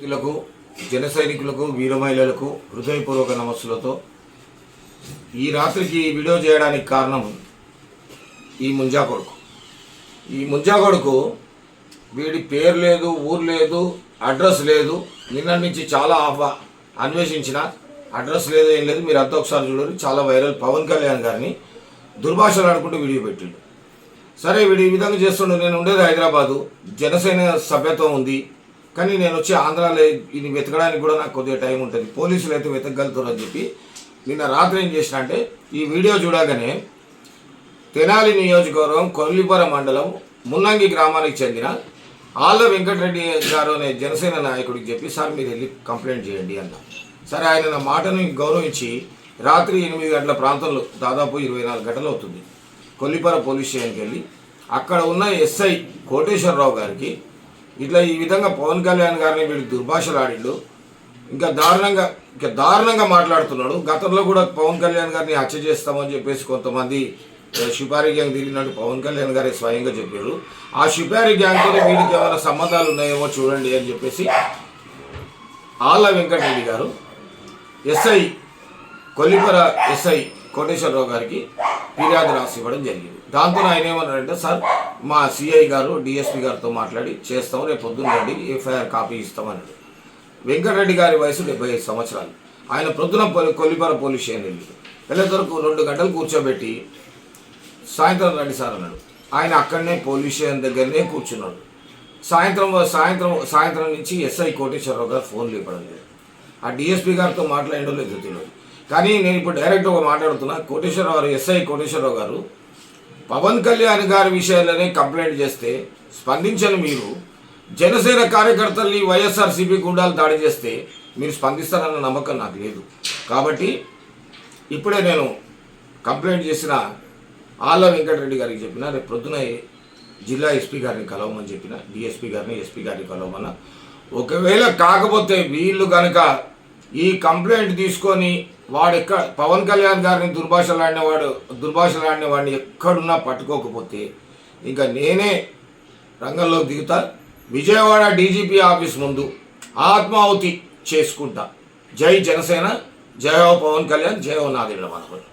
వ్యక్తులకు జన సైనికులకు వీర మహిళలకు హృదయపూర్వక నమస్సులతో ఈ రాత్రికి వీడియో చేయడానికి కారణం ఈ ముంజా కొడుకు. ఈ ముంజా కొడుకు వీడి పేరు లేదు ఊరు లేదు అడ్రస్ లేదు. నిన్న నుంచి చాలా ఆఫ- అన్వేషించిన అడ్రస్ లేదు ఏం లేదు. మీరు అంతా ఒకసారి చూడండి చాలా వైరల్. పవన్ కళ్యాణ్ గారిని దుర్భాషలు ఆడుకుంటూ వీడియో పెట్టిండు. సరే వీడు ఈ విధంగా చేస్తుండే. నేను ఉండేది హైదరాబాదు. జనసేన సభ్యత్వం ఉంది. కానీ నేను వచ్చి ఆంధ్రాలో ఇది వెతకడానికి కూడా నాకు కొద్దిగా టైం ఉంటుంది. పోలీసులు అయితే వెతకగలుగుతారని చెప్పి నిన్న రాత్రి ఏం చేసిన అంటే ఈ వీడియో చూడగానే తెనాలి నియోజకవర్గం కొల్లిపుర మండలం మున్నంగి గ్రామానికి చెందిన ఆళ్ళ వెంకటరెడ్డి గారు అనే జనసేన నాయకుడికి చెప్పి సార్ మీరు వెళ్ళి కంప్లైంట్ చేయండి అన్న. సరే ఆయన నా మాటను గౌరవించి రాత్రి ఎనిమిది గంటల ప్రాంతంలో దాదాపు ఇరవై నాలుగు గంటలు అవుతుంది. కొల్లిపర పోలీస్ స్టేషన్కి వెళ్ళి అక్కడ ఉన్న ఎస్ఐ కోటేశ్వరరావు గారికి ఇట్లా ఈ విధంగా పవన్ కళ్యాణ్ గారిని వీడు దుర్భాషలు ఆడిండు ఇంకా దారుణంగా ఇంకా దారుణంగా మాట్లాడుతున్నాడు. గతంలో కూడా పవన్ కళ్యాణ్ గారిని హత్య చేస్తామని చెప్పేసి కొంతమంది షిపారి గ్యాంగ్ తిరిగినట్టు పవన్ కళ్యాణ్ గారే స్వయంగా చెప్పారు. ఆ షిపారి గ్యాంగ్తో వీడికి ఏమైనా సంబంధాలు ఉన్నాయేమో చూడండి అని చెప్పేసి ఆళ్ళ వెంకటరెడ్డి గారు ఎస్ఐ కొల్లిపర ఎస్ఐ కోటేశ్వరరావు గారికి ఫిర్యాదు రాసి ఇవ్వడం జరిగింది. దాంతో ఆయన ఏమన్నారంటే సార్ మా సిఐ గారు డిఎస్పి గారితో మాట్లాడి చేస్తాం రేపు పొద్దున్న రండి ఎఫ్ఐఆర్ కాపీ ఇస్తామన్నాడు. వెంకటరెడ్డి గారి వయసు డెబ్బై ఐదు సంవత్సరాలు. ఆయన ప్రొద్దున పొలి- కొల్లిపర పోలీస్ స్టేషన్ వెళ్ళి వెళ్ళేంతవరకు రెండు గంటలు కూర్చోబెట్టి సాయంత్రం రండి సార్ అన్నాడు. ఆయన అక్కడనే పోలీస్ స్టేషన్ దగ్గరనే కూర్చున్నాడు. సాయంత్రం సాయంత్రం సాయంత్రం నుంచి ఎస్ఐ కోటేశ్వరరావు గారు ఫోన్ ఇవ్వడం లేదు. ఆ డిఎస్పీ గారితో మాట్లాడడం లేదు తెలియదు కానీ నేను ఇప్పుడు డైరెక్ట్ ఒక మాట్లాడుతున్నా. కోటేశ్వరరావు గారు ఎస్ఐ కోటేశ్వరరావు గారు పవన్ కళ్యాణ్ గారి విషయాలనే కంప్లైంట్ చేస్తే స్పందించని మీరు జనసేన కార్యకర్తల్ని వైఎస్ఆర్సీపీ గుండాలు దాడి చేస్తే మీరు స్పందిస్తారన్న నమ్మకం నాకు లేదు. కాబట్టి ఇప్పుడే నేను కంప్లైంట్ చేసిన ఆళ్ళ వెంకటరెడ్డి గారికి చెప్పిన రేపు ప్రొద్దున జిల్లా ఎస్పీ గారిని కలవమని చెప్పిన డిఎస్పీ గారిని ఎస్పీ గారిని కలవమన్నా ఒకవేళ కాకపోతే వీళ్ళు కనుక ఈ కంప్లైంట్ తీసుకొని వాడు ఎక్కడ పవన్ కళ్యాణ్ గారిని దుర్భాషలాడినవాడు దుర్భాషలాడిన వాడిని ఎక్కడున్నా పట్టుకోకపోతే ఇంకా నేనే రంగంలోకి దిగుతా. విజయవాడ డీజీపీ ఆఫీస్ ముందు ఆత్మాహుతి చేసుకుంటా. జై జనసేన జయ పవన్ కళ్యాణ్ జయ హో మనోహర్